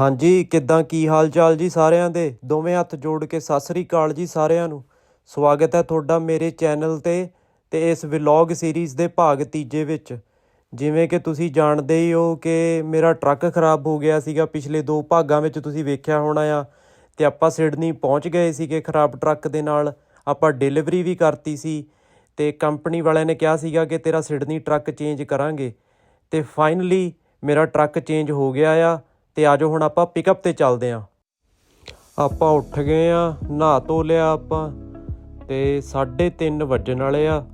ਹਾਂਜੀ, ਕਿੱਦਾਂ? ਕੀ ਹਾਲ ਚਾਲ ਜੀ ਸਾਰਿਆਂ ਦੇ? ਦੋਵੇਂ ਹੱਥ ਜੋੜ ਕੇ ਸਤਿ ਸ੍ਰੀ ਅਕਾਲ ਜੀ ਸਾਰਿਆਂ ਨੂੰ। ਸਵਾਗਤ ਹੈ ਤੁਹਾਡਾ ਮੇਰੇ ਚੈਨਲ ਤੇ ਤੇ ਇਸ ਵਲੌਗ ਸੀਰੀਜ਼ ਦੇ ਭਾਗ ਤੀਜੇ ਵਿੱਚ। ਜਿਵੇਂ ਕਿ ਤੁਸੀਂ ਜਾਣਦੇ ਹੀ ਹੋ ਕਿ ਮੇਰਾ ਟਰੱਕ ਖਰਾਬ ਹੋ ਗਿਆ ਸੀਗਾ ਪਿਛਲੇ ਦੋ ਭਾਗਾਂ ਵਿੱਚ ਤੁਸੀਂ ਵੇਖਿਆ ਹੋਣਾ ਆ ਤੇ ਆਪਾਂ ਸਿਡਨੀ ਪਹੁੰਚ ਗਏ ਸੀਗੇ ਖਰਾਬ ਟਰੱਕ ਦੇ ਨਾਲ। ਆਪਾਂ ਡਿਲੀਵਰੀ ਵੀ ਕਰਤੀ ਸੀ ਤੇ ਕੰਪਨੀ ਵਾਲਿਆਂ ਨੇ ਕਿਹਾ ਸੀਗਾ ਕਿ ਤੇਰਾ ਸਿਡਨੀ ਟਰੱਕ ਚੇਂਜ ਕਰਾਂਗੇ। ਤੇ ਫਾਈਨਲੀ ਮੇਰਾ ਟਰੱਕ ਚੇਂਜ ਹੋ ਗਿਆ ਆ। ਤੇ ਆਜੋ ਹੁਣ ਆਪਾਂ ਪਿਕਅਪ ਤੇ ਚੱਲਦੇ ਆਂ। ਆਪਾਂ ਉੱਠ ਗਏ ਆ, ਨਹਾ ਧੋ ਲਿਆ ਆਪਾਂ ਤੇ 3:30 ਵੱਜਣ ਵਾਲੇ ਆ।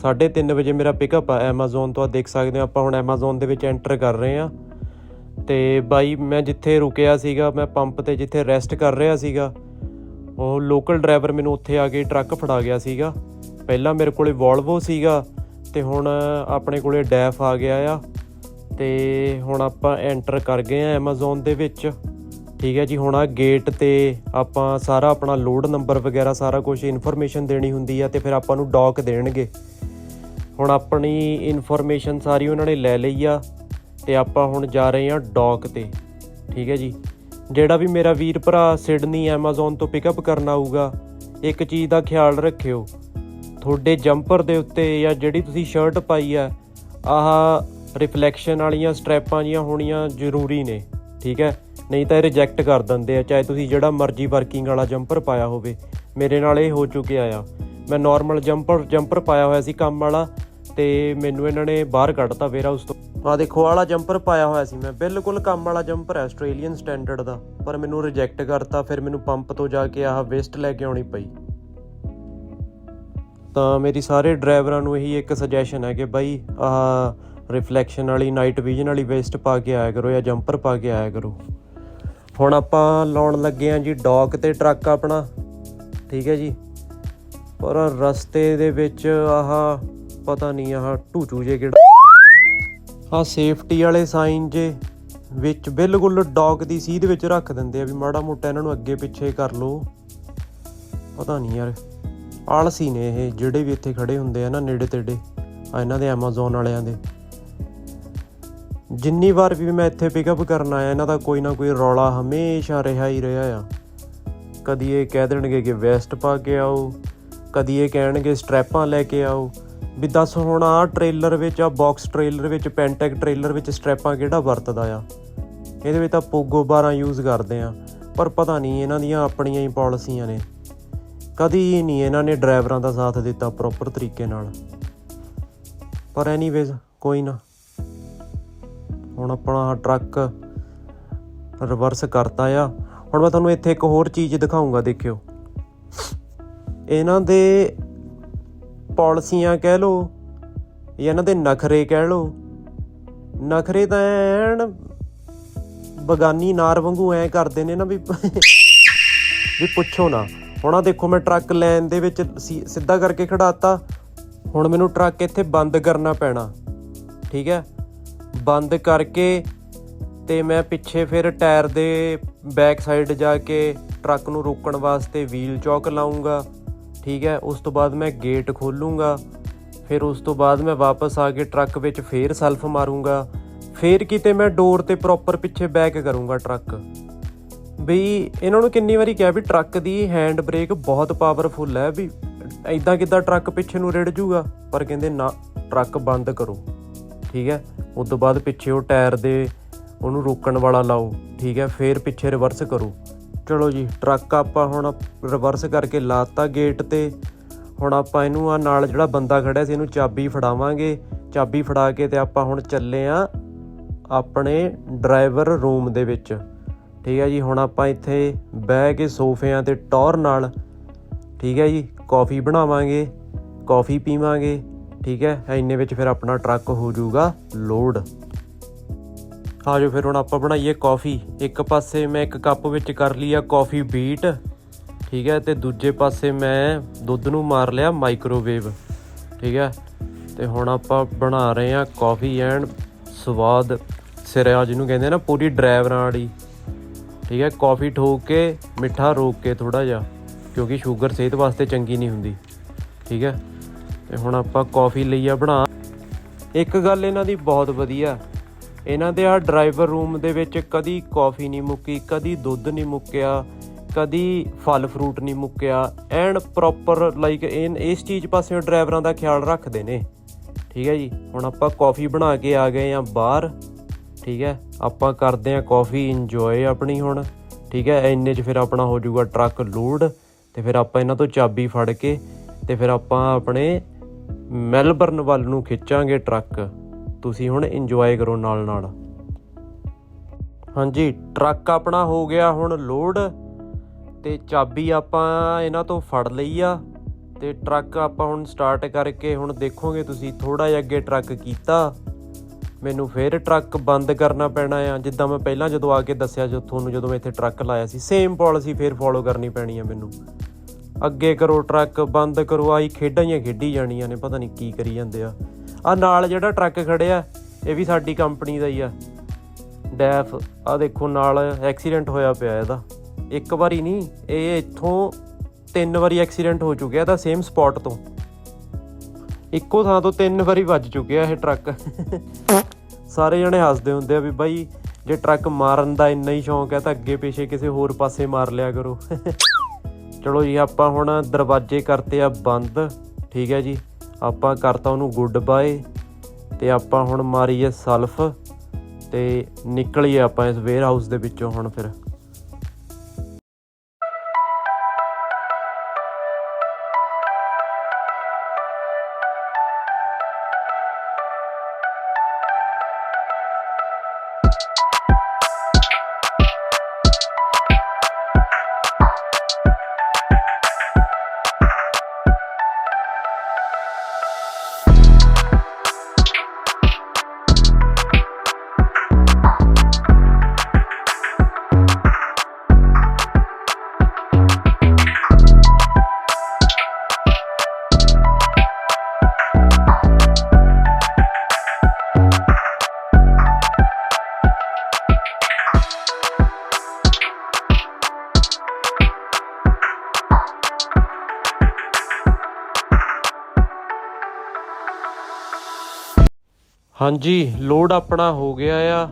3:30 ਵਜੇ ਮੇਰਾ ਪਿਕਅਪ ਆ, Amazon ਤੋਂ ਆ, ਦੇਖ ਸਕਦੇ ਹੋ ਆਪਾਂ ਹੁਣ Amazon ਦੇ ਵਿੱਚ ਐਂਟਰ ਕਰ ਰਹੇ ਆ। ਤੇ ਬਾਈ, ਮੈਂ ਜਿੱਥੇ ਰੁਕਿਆ ਸੀਗਾ, ਮੈਂ ਪੰਪ ਤੇ ਜਿੱਥੇ ਰੈਸਟ ਕਰ ਰਿਹਾ ਸੀਗਾ, ਉਹ ਲੋਕਲ ਡਰਾਈਵਰ ਮੈਨੂੰ ਉੱਥੇ ਆ ਕੇ ਟਰੱਕ ਫੜਾ ਗਿਆ ਸੀਗਾ। ਪਹਿਲਾਂ ਮੇਰੇ ਕੋਲੇ ਵੋਲਵੋ ਸੀਗਾ ਤੇ ਹੁਣ ਆਪਣੇ ਕੋਲੇ ਡੈਫ ਆ ਗਿਆ ਆ। ਤੇ ਹੁਣ ਆਪਾਂ ਐਂਟਰ ਕਰ ਗਏ ਆ Amazon ਦੇ ਵਿੱਚ। ਠੀਕ ਹੈ ਜੀ, ਹੁਣ ਆ ਗੇਟ ਤੇ ਆਪਾਂ ਸਾਰਾ ਆਪਣਾ ਲੋਡ ਨੰਬਰ ਵਗੈਰਾ, ਸਾਰਾ ਕੁਝ ਇਨਫੋਰਮੇਸ਼ਨ ਦੇਣੀ ਹੁੰਦੀ ਆ ਤੇ ਫਿਰ ਆਪਾਂ ਨੂੰ ਡੌਕ ਦੇਣਗੇ। ਹੁਣ ਆਪਣੀ ਇਨਫੋਰਮੇਸ਼ਨ ਸਾਰੀ ਉਹਨਾਂ ਨੇ ਲੈ ਲਈ ਆ ਤੇ ਆਪਾਂ ਹੁਣ ਜਾ ਰਹੇ ਆ ਡੌਕ ਤੇ। ਠੀਕ ਹੈ ਜੀ, ਜਿਹੜਾ ਵੀ ਮੇਰਾ ਵੀਰ ਭਰਾ ਸਿਡਨੀ Amazon ਤੋਂ ਪਿਕਅਪ ਕਰਨ ਆਊਗਾ, ਇੱਕ ਚੀਜ਼ ਦਾ ਖਿਆਲ ਰੱਖਿਓ। ਤੁਹਾਡੇ ਜੰਪਰ ਦੇ ਉੱਤੇ ਜਾਂ ਜਿਹੜੀ ਤੁਸੀਂ ਸ਼ਰਟ ਪਾਈ ਆ, ਆਹ ਰਿਫਲੈਕਸ਼ਨ ਵਾਲੀਆਂ ਸਟ੍ਰੈਪਾਂ ਜੀਆਂ ਹੋਣੀਆਂ ਜ਼ਰੂਰੀ ਨੇ, ਠੀਕ ਹੈ? ਨਹੀਂ ਤਾਂ ਇਹ ਰਿਜੈਕਟ ਕਰ ਦਿੰਦੇ ਆ, ਚਾਹੇ ਤੁਸੀਂ ਜਿਹੜਾ ਮਰਜ਼ੀ ਵਰਕਿੰਗ ਵਾਲਾ ਜੰਪਰ ਪਾਇਆ ਹੋਵੇ। ਮੇਰੇ ਨਾਲ ਇਹ ਹੋ ਚੁੱਕਿਆ ਆ। ਮੈਂ ਨਾਰਮਲ ਜੰਪਰ ਜੰਪਰ ਪਾਇਆ ਹੋਇਆ ਸੀ ਕੰਮ ਵਾਲਾ ਤੇ ਮੈਨੂੰ ਇਹਨਾਂ ਨੇ ਬਾਹਰ ਕੱਢਤਾ ਵੇਰਾ ਉਸ ਤੋਂ। ਆ ਦੇਖੋ, ਆਹ ਵਾਲਾ ਜੰਪਰ ਪਾਇਆ ਹੋਇਆ ਸੀ ਮੈਂ। ਬਿਲਕੁਲ ਕੰਮ ਵਾਲਾ ਜੰਪਰ ਹੈ ਆਸਟ੍ਰੇਲੀਅਨ ਸਟੈਂਡਰਡ ਦਾ। ਪਰ ਮੈਨੂੰ ਰਿਜੈਕਟ ਕਰਤਾ, ਫਿਰ ਮੈਨੂੰ ਪੰਪ ਤੋਂ ਜਾ ਕੇ ਆਹ ਵੇਸਟ ਲੈ ਕੇ ਆਉਣੀ ਪਈ। ਤਾਂ ਮੇਰੀ ਸਾਰੇ ਡਰਾਈਵਰਾਂ ਨੂੰ ਇਹੀ ਇੱਕ ਸੁਜੈਸ਼ਨ ਹੈ ਕਿ ਬਾਈ, ਆਹ ਰਿਫਲੈਕਸ਼ਨ ਵਾਲੀ ਨਾਈਟ ਵਿਜ਼ਨ ਵਾਲੀ ਵੇਸਟ ਪਾ ਕੇ ਆਇਆ ਕਰੋ ਜਾਂ ਜੰਪਰ ਪਾ ਕੇ ਆਇਆ ਕਰੋ। ਹੁਣ ਆਪਾਂ ਲਾਉਣ ਲੱਗੇ ਆਂ ਜੀ ਡੌਕ ਤੇ ਟਰੱਕ ਆਪਣਾ। ਠੀਕ ਹੈ ਜੀ? ਪਰ ਰਸਤੇ ਦੇ ਵਿੱਚ ਆਹ ਪਤਾ ਨਹੀਂ ਆਹ ਢੂਚੂ ਜੇ ਕਿਹੜਾ। ਆਹ ਸੇਫਟੀ ਵਾਲੇ ਸਾਈਨ ਜੇ, ਵਿੱਚ ਬਿਲਕੁਲ ਡੌਕ ਦੀ ਸੀਧ ਵਿੱਚ ਰੱਖ ਦਿੰਦੇ ਆ ਵੀ ਮਾੜਾ ਮੋਟਾ ਇਹਨਾਂ ਨੂੰ ਅੱਗੇ ਪਿੱਛੇ ਕਰ ਲਓ। ਪਤਾ ਨਹੀਂ ਯਾਰ, ਆਲਸੀ ਨੇ ਇਹ ਜਿਹੜੇ ਵੀ ਇੱਥੇ ਖੜੇ ਹੁੰਦੇ ਆ ਨਾ ਨੇੜੇ ਤੇੜੇ, ਆ ਇਹਨਾਂ ਦੇ Amazon ਵਾਲਿਆਂ ਦੇ। ਜਿੰਨੀ ਵਾਰ ਵੀ ਮੈਂ ਇੱਥੇ ਪਿਕਅਪ ਕਰਨ ਆਇਆ, ਇਹਨਾਂ ਦਾ ਕੋਈ ਨਾ ਕੋਈ ਰੌਲਾ ਹਮੇਸ਼ਾ ਰਿਹਾ ਹੀ ਰਿਹਾ ਆ। ਕਦੀ ਇਹ ਕਹਿ ਦੇਣਗੇ ਕਿ ਵੈਸਟ ਪਾ ਕੇ ਆਓ, ਕਦੀ ਇਹ ਕਹਿਣਗੇ ਸਟ੍ਰੈਪਾਂ ਲੈ ਕੇ ਆਓ। ਵੀ ਦੱਸ ਹੁਣ ਆ ਟ੍ਰੇਲਰ ਵਿੱਚ ਆ ਬਾਕਸ ਟ੍ਰੇਲਰ ਵਿੱਚ ਪੈਂਟੈਕ ਟ੍ਰੇਲਰ ਵਿੱਚ ਸਟ੍ਰੈਪਾਂ ਕਿਹੜਾ ਵਰਤਦਾ ਆ? ਇਹਦੇ ਵਿੱਚ ਤਾਂ ਪੋਗੋ 12 ਯੂਜ਼ ਕਰਦੇ ਆ, ਪਰ ਪਤਾ ਨਹੀਂ ਇਹਨਾਂ ਦੀਆਂ ਆਪਣੀਆਂ ਹੀ ਪਾਲਿਸੀਆਂ ਨੇ। ਕਦੀ ਨਹੀਂ ਇਹਨਾਂ ਨੇ ਡਰਾਈਵਰਾਂ ਦਾ ਸਾਥ ਦਿੱਤਾ ਪ੍ਰੋਪਰ ਤਰੀਕੇ ਨਾਲ। ਪਰ ਐਨੀਵੇਜ਼ ਕੋਈ ਨਾ। ਹੁਣ ਆਪਣਾ ਟਰੱਕ ਰਿਵਰਸ ਕਰਤਾ ਆ। ਹੁਣ ਮੈਂ ਤੁਹਾਨੂੰ ਇੱਥੇ ਇੱਕ ਹੋਰ ਚੀਜ਼ ਦਿਖਾਉਂਗਾ ਦੇਖਿਓ। ਇਹਨਾਂ ਦੇ ਪਾਲਿਸੀਆਂ ਕਹਿ ਲਓ ਜਾਂ ਇਹਨਾਂ ਦੇ ਨਖਰੇ ਕਹਿ ਲਓ। ਨਖਰੇ ਤਾਂ ਐਨ ਬਗਾਨੀ ਨਾਰ ਵਾਂਗੂ ਐ ਕਰਦੇ ਨੇ ਨਾ ਵੀ ਵੀ ਪੁੱਛੋ ਨਾ। ਹੁਣ ਆ ਦੇਖੋ, ਮੈਂ ਟਰੱਕ ਲੈਣ ਦੇ ਵਿੱਚ ਸੀ- ਸਿੱਧਾ ਕਰਕੇ ਖੜਾਤਾ। ਹੁਣ ਮੈਨੂੰ ਟਰੱਕ ਇੱਥੇ ਬੰਦ ਕਰਨਾ ਪੈਣਾ। ਠੀਕ ਹੈ? ਬੰਦ ਕਰਕੇ ਤੇ ਮੈਂ ਪਿੱਛੇ ਫਿਰ ਟਾਇਰ ਦੇ ਬੈਕ ਸਾਈਡ ਜਾ ਕੇ ਟਰੱਕ ਨੂੰ ਰੋਕਣ ਵਾਸਤੇ ਵੀਲ ਚੌਕ ਲਾਉਂਗਾ, ਠੀਕ ਹੈ? ਉਸ ਤੋਂ ਬਾਅਦ ਮੈਂ ਗੇਟ ਖੋਲੂੰਗਾ, ਫਿਰ ਉਸ ਤੋਂ ਬਾਅਦ ਮੈਂ ਵਾਪਸ ਆ ਕੇ ਟਰੱਕ ਵਿੱਚ ਫੇਰ ਸੈਲਫ ਮਾਰੂੰਗਾ, ਫੇਰ ਕਿਤੇ ਮੈਂ ਡੋਰ ਤੇ ਪ੍ਰੋਪਰ ਪਿੱਛੇ ਬੈਕ ਕਰੂੰਗਾ ਟਰੱਕ। ਬਈ ਇਹਨਾਂ ਨੂੰ ਕਿੰਨੀ ਵਾਰੀ ਕਿਹਾ ਵੀ ਟਰੱਕ ਦੀ ਹੈਂਡ ਬ੍ਰੇਕ ਬਹੁਤ ਪਾਵਰਫੁਲ ਹੈ, ਵੀ ਐਦਾਂ ਕਿਦਾਂ ਟਰੱਕ ਪਿੱਛੇ ਨੂੰ ਰਿੜ ਜੂਗਾ, ਪਰ ਕਹਿੰਦੇ ਨਾ, ਟਰੱਕ ਬੰਦ ਕਰੋ। ਠੀਕ ਹੈ? ਉਸ ਤੋਂ ਬਾਅਦ ਪਿੱਛੇ ਉਹ ਟਾਇਰ ਦੇ ਉਹਨੂੰ ਰੋਕਣ ਵਾਲਾ ਲਾਓ, ਠੀਕ ਹੈ? ਫੇਰ ਪਿੱਛੇ ਰਿਵਰਸ ਕਰੋ। ਚਲੋ ਜੀ, ਟਰੱਕ ਆਪਾਂ ਹੁਣ ਰਿਵਰਸ ਕਰਕੇ ਲਾਤਾ ਗੇਟ ਤੇ। ਹੁਣ ਆਪਾਂ ਇਹਨੂੰ ਆ ਨਾਲ ਜਿਹੜਾ ਬੰਦਾ ਖੜਿਆ ਸੀ, ਇਹਨੂੰ ਚਾਬੀ ਫੜਾਵਾਂਗੇ। ਚਾਬੀ ਫੜਾ ਕੇ ਤੇ ਆਪਾਂ ਹੁਣ ਚੱਲੇ ਆ ਆਪਣੇ ਡਰਾਈਵਰ ਰੂਮ ਦੇ ਵਿੱਚ। ਠੀਕ ਹੈ ਜੀ, ਹੁਣ ਆਪਾਂ ਇੱਥੇ ਬਹਿ ਕੇ ਸੋਫਿਆਂ ਤੇ ਟੌਰ ਨਾਲ, ਠੀਕ ਹੈ ਜੀ ਕਾਫੀ ਬਣਾਵਾਂਗੇ ਕਾਫੀ ਪੀਵਾਂਗੇ। ਠੀਕ ਹੈ ਇੰਨੇ ਵਿੱਚ ਫਿਰ ਆਪਣਾ ਟਰੱਕ ਹੋ ਜਾਊਗਾ ਲੋਡ ਆਜੋ ਫਿਰ ਹੁਣ ਆਪਾਂ ਬਣਾਈਏ ਕਾਫੀ ਇੱਕ ਪਾਸੇ ਮੈਂ ਇੱਕ ਕੱਪ ਵਿੱਚ ਕਰ ਲਈ ਆ ਕਾਫੀ ਬੀਟ ਠੀਕ ਹੈ, ਤੇ ਦੂਜੇ ਪਾਸੇ ਮੈਂ ਦੁੱਧ ਨੂੰ ਮਾਰ ਲਿਆ ਮਾਈਕ੍ਰੋਵੇਵ ਠੀਕ ਹੈ। ਤੇ ਹੁਣ ਆਪਾਂ ਬਣਾ ਰਹੇ ਆ ਕਾਫੀ ਐਂਡ ਸਵਾਦ ਸਿਰਿਆ ਜਿਹਨੂੰ ਕਹਿੰਦੇ ਆ ਨਾ, ਪੂਰੀ ਡਰਾਈਵਰਾਂ ਵਾਲੀ। ਠੀਕ ਹੈ ਕਾਫੀ ਠੋਕ ਕੇ, ਮਿੱਠਾ ਰੋਕ ਕੇ ਥੋੜਾ ਜਿਹਾ, ਕਿਉਂਕਿ ਸ਼ੂਗਰ ਸਿਹਤ ਵਾਸਤੇ ਚੰਗੀ ਨਹੀਂ ਹੁੰਦੀ। ਠੀਕ ਹੈ ਤੇ ਹੁਣ ਆਪਾਂ ਕਾਫੀ ਲਈ ਆ ਬਣਾ। ਇੱਕ ਗੱਲ ਇਹਨਾਂ ਦੀ ਬਹੁਤ ਵਧੀਆ। ਇਹਨਾਂ ਦੇ ਆ ਡਰਾਈਵਰ ਰੂਮ ਦੇ ਵਿੱਚ ਕਦੀ ਕਾਫੀ ਨਹੀਂ ਮੁੱਕੀ, ਕਦੀ ਦੁੱਧ ਨਹੀਂ ਮੁੱਕਿਆ, ਕਦੀ ਫਲ ਫਰੂਟ ਨਹੀਂ ਮੁੱਕਿਆ। ਐਨ ਪ੍ਰੋਪਰ ਲਾਈਕ ਇਨ ਇਸ ਚੀਜ਼ ਪਾਸੇ ਡਰਾਈਵਰਾਂ ਦਾ ਖਿਆਲ ਰੱਖਦੇ ਨੇ। ਠੀਕ ਹੈ ਜੀ? ਹੁਣ ਆਪਾਂ ਕਾਫੀ ਬਣਾ ਕੇ ਆ ਗਏ ਆ ਬਾਹਰ। ਠੀਕ ਹੈ? ਆਪਾਂ ਕਰਦੇ ਆ ਕਾਫੀ ਇੰਜੋਏ ਆਪਣੀ ਹੁਣ। ਠੀਕ ਹੈ? ਇੰਨੇ 'ਚ ਫਿਰ ਆਪਣਾ ਹੋ ਜਾਊਗਾ ਟਰੱਕ ਲੋਡ ਤੇ ਫਿਰ ਆਪਾਂ ਇਹਨਾਂ ਤੋਂ ਚਾਬੀ ਫੜ ਕੇ ਤੇ ਫਿਰ ਆਪਾਂ ਆਪਣੇ ਮੈਲਬਰਨ ਵੱਲ ਨੂੰ ਖਿੱਚਾਂਗੇ ਟਰੱਕ। ਤੁਸੀਂ ਹੁਣ ਇੰਜੋਏ ਕਰੋ ਨਾਲ ਨਾਲ ਹਾਂਜੀ, ਟਰੱਕ ਆਪਣਾ ਹੋ ਗਿਆ ਹੁਣ ਲੋਡ ਤੇ ਚਾਬੀ ਆਪਾਂ ਇਹਨਾਂ ਤੋਂ ਫੜ ਲਈ ਆ ਤੇ ਟਰੱਕ ਆਪਾਂ ਹੁਣ ਸਟਾਰਟ ਕਰਕੇ ਹੁਣ ਦੇਖੋਗੇ ਤੁਸੀਂ ਥੋੜਾ ਜਿਹਾ ਅੱਗੇ ਟਰੱਕ ਕੀਤਾ। ਮੈਨੂੰ ਫਿਰ ਟਰੱਕ ਬੰਦ ਕਰਨਾ ਪੈਣਾ ਆ। ਜਿੱਦਾਂ ਮੈਂ ਪਹਿਲਾਂ ਜਦੋਂ ਆ ਕੇ ਦੱਸਿਆ ਜੋ ਤੁਹਾਨੂੰ ਜਦੋਂ ਮੈਂ ਇੱਥੇ ਟਰੱਕ ਲਾਇਆ ਸੀ ਸੇਮ ਪਾਲਿਸੀ ਫਿਰ ਫੋਲੋ ਕਰਨੀ ਪੈਣੀ ਆ ਮੈਨੂੰ। ਅੱਗੇ ਕਰੋ ਟਰੱਕ, ਬੰਦ ਕਰੋ ਆਈ ਖੇਡਾਂ ਹੀ ਖੇਡੀ ਜਾਣੀਆਂ ਨੇ, ਪਤਾ ਨਹੀਂ ਕੀ ਕਰੀ ਜਾਂਦੇ ਆ। ਆ ਨਾਲ ਜਿਹੜਾ ਟਰੱਕ ਖੜਿਆ, ਇਹ ਵੀ ਸਾਡੀ ਕੰਪਨੀ ਦਾ ਹੀ ਆ। ਡੈਫ ਆ ਦੇਖੋ ਨਾਲ ਐਕਸੀਡੈਂਟ ਹੋਇਆ ਪਿਆ ਇਹਦਾ। ਇੱਕ ਵਾਰੀ ਨਹੀਂ, ਇਹ ਇੱਥੋਂ ਤਿੰਨ ਵਾਰੀ ਐਕਸੀਡੈਂਟ ਹੋ ਚੁੱਕਿਆ ਇਹਦਾ ਸੇਮ ਸਪੌਟ ਤੋਂ। ਇੱਕੋ ਥਾਂ ਤੋਂ ਤਿੰਨ ਵਾਰੀ ਵੱਜ ਚੁੱਕਿਆ ਇਹ ਟਰੱਕ। ਸਾਰੇ ਜਣੇ ਹੱਸਦੇ ਹੁੰਦੇ ਆ ਵੀ ਬਾਈ, ਜੇ ਟਰੱਕ ਮਾਰਨ ਦਾ ਇੰਨਾ ਹੀ ਸ਼ੌਂਕ ਹੈ ਤਾਂ ਅੱਗੇ ਪਿੱਛੇ ਕਿਸੇ ਹੋਰ ਪਾਸੇ ਮਾਰ ਲਿਆ ਕਰੋ। ਚਲੋ ਜੀ, ਆਪਾਂ ਹੁਣ ਦਰਵਾਜ਼ੇ ਕਰਤੇ ਆ ਬੰਦ, ਠੀਕ ਹੈ ਜੀ। ਆਪਾਂ ਕਰਤਾ ਉਹਨੂੰ ਗੁੱਡ ਬਾਏ ਤੇ ਆਪਾਂ ਹੁਣ ਮਾਰੀਏ ਸਲਫ ਤੇ ਨਿਕਲੀਏ ਆਪਾਂ ਇਸ ਵੇਅਰ ਹਾਊਸ ਦੇ ਵਿੱਚੋਂ ਹੁਣ ਫਿਰ। ਹਾਂਜੀ, ਲੋਡ ਆਪਣਾ ਹੋ ਗਿਆ ਆ।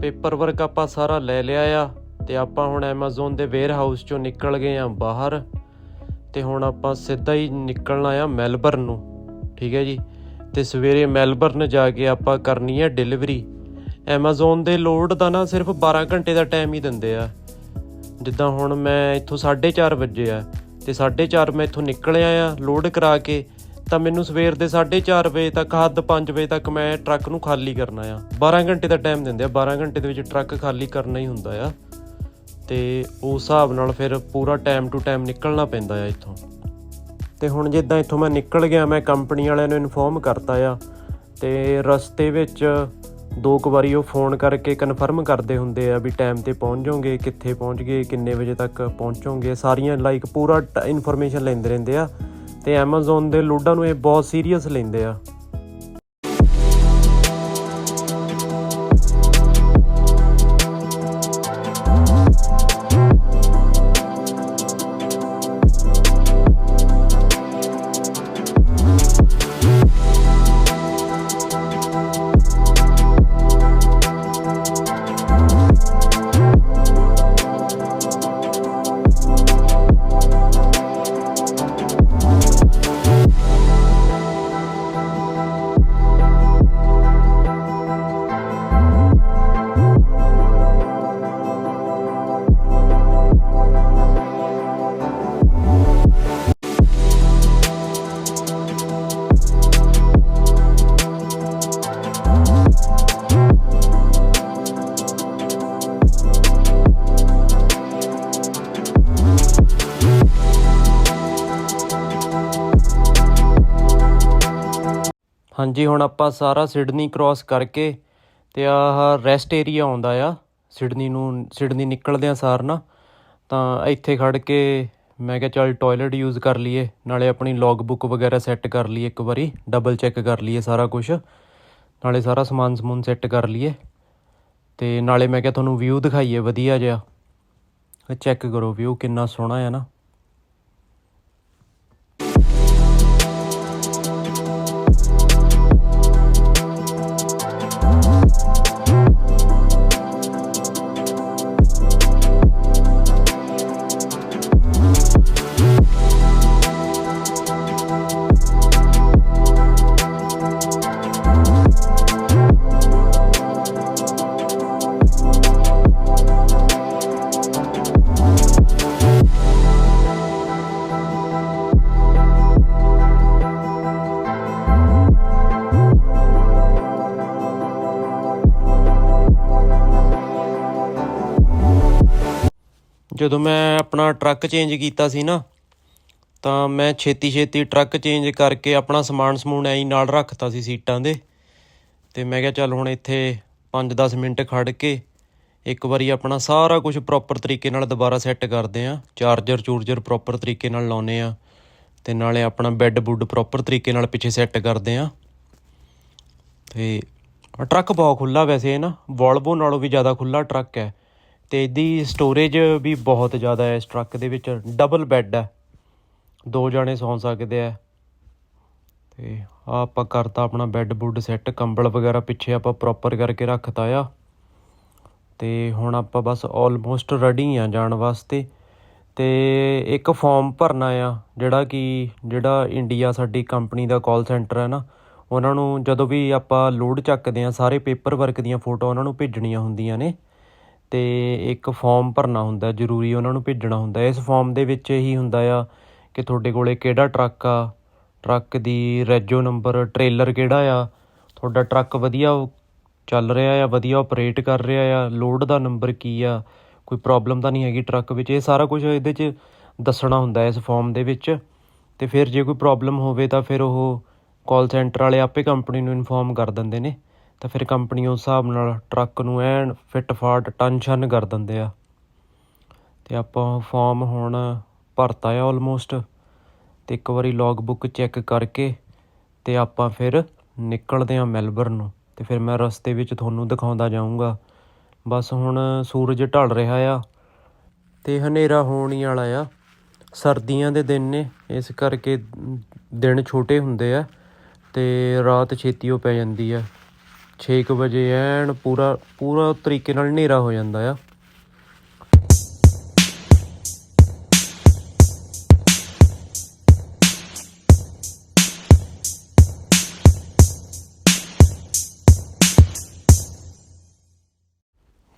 ਪੇਪਰ ਵਰਕ ਆਪਾਂ ਸਾਰਾ ਲੈ ਲਿਆ ਆ ਤੇ ਆਪਾਂ ਹੁਣ Amazon ਦੇ ਵੇਅਰ ਹਾਊਸ ਚੋਂ ਨਿਕਲ ਗਏ ਆ ਬਾਹਰ। ਤੇ ਹੁਣ ਆਪਾਂ ਸਿੱਧਾ ਹੀ ਨਿਕਲਣਾ ਆ ਮੈਲਬਰਨ ਨੂੰ, ਠੀਕ ਹੈ ਜੀ? ਤੇ ਸਵੇਰੇ ਮੈਲਬਰਨ ਜਾ ਕੇ ਆਪਾਂ ਕਰਨੀ ਹੈ ਡਿਲੀਵਰੀ Amazon ਦੇ ਲੋਡ ਦਾ ਨਾ ਸਿਰਫ 12 ਘੰਟੇ ਦਾ ਟਾਈਮ ਹੀ ਦਿੰਦੇ ਆ। ਜਿੱਦਾਂ ਹੁਣ ਮੈਂ ਇੱਥੋਂ 4:30 ਵਜੇ ਆ ਤੇ 4:30 ਮੈਂ ਇੱਥੋਂ ਨਿਕਲਿਆ ਆ, ਲੋਡ ਕਰਾ ਕੇ ਤਾਂ ਮੈਨੂੰ ਸਵੇਰ ਦੇ 4:30 ਵਜੇ ਤੱਕ, ਹੱਦ 5 ਵਜੇ ਤੱਕ ਮੈਂ ਟਰੱਕ ਨੂੰ ਖਾਲੀ ਕਰਨਾ ਆ। 12 ਘੰਟੇ ਦਾ ਟਾਈਮ ਦਿੰਦੇ ਆ। 12 ਘੰਟੇ ਦੇ ਵਿੱਚ ਟਰੱਕ ਖਾਲੀ ਕਰਨਾ ਹੀ ਹੁੰਦਾ ਆ। ਤੇ ਉਸ ਹਿਸਾਬ ਨਾਲ ਫਿਰ ਪੂਰਾ ਟਾਈਮ ਟੂ ਟਾਈਮ ਨਿਕਲਣਾ ਪੈਂਦਾ ਆ ਇੱਥੋਂ। ਤੇ ਹੁਣ ਜਿੱਦਾਂ ਇੱਥੋਂ ਮੈਂ ਨਿਕਲ ਗਿਆ, ਮੈਂ ਕੰਪਨੀ ਵਾਲਿਆਂ ਨੂੰ ਇਨਫੋਰਮ ਕਰਤਾ ਆ। ਤੇ ਰਸਤੇ ਵਿੱਚ ਦੋ ਕੁ ਵਾਰੀ ਉਹ ਫੋਨ ਕਰਕੇ ਕਨਫਰਮ ਕਰਦੇ ਹੁੰਦੇ ਆ ਵੀ ਟਾਈਮ ਤੇ ਪਹੁੰਚ ਜਾਓਗੇ, ਕਿੱਥੇ ਪਹੁੰਚ ਗਏ, ਕਿੰਨੇ ਵਜੇ ਤੱਕ ਪਹੁੰਚੋਗੇ। ਸਾਰੀਆਂ ਲਾਈਕ ਪੂਰਾ ਇਨਫੋਰਮੇਸ਼ਨ ਲੈਂਦੇ ਰਹਿੰਦੇ ਆ। ਤੇ Amazon ਦੇ ਲੋਡਾਂ ਨੂੰ ਇਹ ਬਹੁਤ ਸੀਰੀਅਸ ਲੈਂਦੇ ਆ। ਹਾਂਜੀ, ਹੁਣ ਆਪਾਂ ਸਾਰਾ ਸਿਡਨੀ ਕ੍ਰਾਸ ਕਰਕੇ ਤੇ ਆਹ ਰੈਸਟ ਏਰੀਆ ਆਉਂਦਾ ਆ। ਸਿਡਨੀ ਨੂੰ, ਸਿਡਨੀ ਨਿਕਲਦਿਆਂ ਸਾਰ ਨਾ, ਤਾਂ ਇੱਥੇ ਖੜ ਕੇ ਮੈਂ ਕਿਹਾ ਚੱਲ ਟਾਇਲਟ ਯੂਜ਼ ਕਰ ਲਈਏ, ਨਾਲੇ ਆਪਣੀ ਲੌਗ ਬੁੱਕ ਵਗੈਰਾ ਸੈੱਟ ਕਰ ਲਈਏ ਇੱਕ ਵਾਰੀ ਡਬਲ ਚੈੱਕ ਕਰ ਲਈਏ ਸਾਰਾ ਕੁਝ ਨਾਲੇ ਸਾਰਾ ਸਮਾਨ ਸਮੂਨ ਸੈੱਟ ਕਰ ਲਈਏ। ਤੇ ਨਾਲੇ ਮੈਂ ਕਿਹਾ ਤੁਹਾਨੂੰ ਵਿਊ ਦਿਖਾਈਏ, ਵਧੀਆ ਜਿਹਾ। ਚੈੱਕ ਕਰੋ ਵਿਊ ਕਿੰਨਾ ਸੋਹਣਾ ਹੈ ਨਾ। ਜਦੋਂ ਮੈਂ ਆਪਣਾ ਟਰੱਕ ਚੇਂਜ ਕੀਤਾ ਸੀ ਨਾ, ਤਾਂ ਮੈਂ ਛੇਤੀ ਛੇਤੀ ਟਰੱਕ ਚੇਂਜ ਕਰਕੇ ਆਪਣਾ ਸਮਾਨ ਸਮੂਨ ਐਂ ਹੀ ਨਾਲ ਰੱਖਤਾ ਸੀ ਸੀਟਾਂ ਦੇ। ਤੇ ਮੈਂ ਕਿਹਾ ਚੱਲ ਹੁਣ ਇੱਥੇ 5-10 ਮਿੰਟ ਖੜ ਕੇ ਇੱਕ ਵਾਰੀ ਆਪਣਾ ਸਾਰਾ ਕੁਝ ਪ੍ਰੋਪਰ ਤਰੀਕੇ ਨਾਲ ਦੁਬਾਰਾ ਸੈੱਟ ਕਰਦੇ ਆ। ਚਾਰਜਰ ਚੂਰਜਰ ਪ੍ਰੋਪਰ ਤਰੀਕੇ ਨਾਲ ਲਾਉਨੇ ਆ ਤੇ ਨਾਲੇ ਆਪਣਾ ਬੈੱਡ ਬੁੱਡ ਪ੍ਰੋਪਰ ਤਰੀਕੇ ਨਾਲ ਪਿੱਛੇ ਸੈੱਟ ਕਰਦੇ ਆ। ਤੇ ਟਰੱਕ ਬਹੁਤ ਖੁੱਲਾ ਵੈਸੇ ਨਾ ਵੋਲਵੋ ਨਾਲੋਂ ਵੀ ਜ਼ਿਆਦਾ ਖੁੱਲਾ ਟਰੱਕ ਹੈ। ਤੇ ਇਹਦੀ ਸਟੋਰੇਜ ਵੀ ਬਹੁਤ ਜ਼ਿਆਦਾ ਹੈ। ਇਸ ਟਰੱਕ ਦੇ ਵਿੱਚ ਡਬਲ ਬੈੱਡ ਹੈ। ਦੋ ਜਣੇ ਸੌਂ ਸਕਦੇ ਆ। ਤੇ ਆਹ ਆਪਾਂ ਕਰਤਾ ਆਪਣਾ ਬੈੱਡ ਬੁੱਡ ਸੈੱਟ ਕੰਬਲ ਵਗੈਰਾ ਪਿੱਛੇ ਆਪਾਂ ਪ੍ਰੋਪਰ ਕਰਕੇ ਰੱਖਤਾ ਆ। ਤੇ ਹੁਣ ਆਪਾਂ ਬਸ ਆਲਮੋਸਟ ਰੈਡੀ ਆ ਜਾਣ ਵਾਸਤੇ। ਤੇ ਇੱਕ ਫਾਰਮ ਭਰਨਾ ਆ, ਜਿਹੜਾ ਕਿ ਜਿਹੜਾ ਇੰਡੀਆ ਸਾਡੀ ਕੰਪਨੀ ਦਾ ਕਾਲ ਸੈਂਟਰ ਹੈ ਨਾ, ਉਹਨਾਂ ਨੂੰ ਜਦੋਂ ਵੀ ਆਪਾਂ ਲੋਡ ਚੱਕਦੇ ਆ, ਸਾਰੇ ਪੇਪਰ ਵਰਕ ਦੀਆਂ ਫੋਟੋ ਉਹਨਾਂ ਨੂੰ ਭੇਜਣੀਆਂ ਹੁੰਦੀਆਂ ਨੇ। ਤੇ ਇੱਕ ਫੋਮ ਭਰਨਾ ਹੁੰਦਾ, ਜ਼ਰੂਰੀ ਉਹਨਾਂ ਨੂੰ ਭੇਜਣਾ ਹੁੰਦਾ। ਇਸ ਫੋਮ ਦੇ ਵਿੱਚ ਇਹੀ ਹੁੰਦਾ ਆ ਕਿ ਤੁਹਾਡੇ ਕੋਲੇ ਕਿਹੜਾ ਟਰੱਕ ਆ ਟਰੱਕ ਦੀ ਰੈਜੋ ਨੰਬਰ ਟਰੇਲਰ ਕਿਹੜਾ ਆ, ਤੁਹਾਡਾ ਟਰੱਕ ਵਧੀਆ ਚੱਲ ਰਿਹਾ ਆ, ਵਧੀਆ ਆਪਰੇਟ ਕਰ ਰਿਹਾ ਆ ਲੋਡ ਦਾ ਨੰਬਰ ਕੀ ਆ, ਕੋਈ ਪ੍ਰੋਬਲਮ ਤਾਂ ਨਹੀਂ ਹੈਗੀ ਟਰੱਕ ਵਿੱਚ। ਇਹ ਸਾਰਾ ਕੁਝ ਇਹਦੇ 'ਚ ਦੱਸਣਾ ਹੁੰਦਾ ਇਸ ਫਾਰਮ ਦੇ ਵਿੱਚ। ਤੇ ਫਿਰ ਜੇ ਕੋਈ ਪ੍ਰੋਬਲਮ ਹੋਵੇ ਤਾਂ ਫਿਰ ਉਹ ਕਾਲ ਸੈਂਟਰ ਵਾਲੇ ਆਪੇ ਕੰਪਨੀ ਨੂੰ ਇਨਫੋਰਮ ਕਰ ਦਿੰਦੇ ਨੇ। ਤਾਂ ਫਿਰ ਕੰਪਨੀ ਉਸ ਹਿਸਾਬ ਨਾਲ ਟਰੱਕ ਨੂੰ ਐਨ ਫਿੱਟ ਫਾਟ ਟਨ ਟੈਨਸ਼ਨ ਕਰ ਦਿੰਦੇ ਆ। ਤੇ ਆਪਾਂ ਫਾਰਮ ਹੁਣ ਭਰਤਾ ਆ ਆਲਮੋਸਟ ਤੇ ਇੱਕ ਵਾਰੀ ਲੌਗ ਬੁੱਕ ਚੈੱਕ ਕਰਕੇ ਤੇ ਆਪਾਂ ਫਿਰ ਨਿਕਲਦੇ ਆ ਮੈਲਬਰਨ ਨੂੰ। ਤੇ ਫਿਰ ਮੈਂ ਰਸਤੇ ਵਿੱਚ ਤੁਹਾਨੂੰ ਦਿਖਾਉਂਦਾ ਜਾਊਂਗਾ। ਬਸ ਹੁਣ ਸੂਰਜ ਢਲ ਰਿਹਾ ਆ ਤੇ ਹਨੇਰਾ ਹੋਣ ਹੀ ਵਾਲਾ ਆ। ਸਰਦੀਆਂ ਦੇ ਦਿਨ ਨੇ, ਇਸ ਕਰਕੇ ਦਿਨ ਛੋਟੇ ਹੁੰਦੇ ਆ ਤੇ ਰਾਤ ਛੇਤੀ ਹੋ ਪੈ ਜਾਂਦੀ ਆ। 6 ਵਜੇ ਐਨ ਪੂਰਾ ਪੂਰਾ ਤਰੀਕੇ ਨਾਲ ਹਨੇਰਾ ਹੋ ਜਾਂਦਾ ਆ।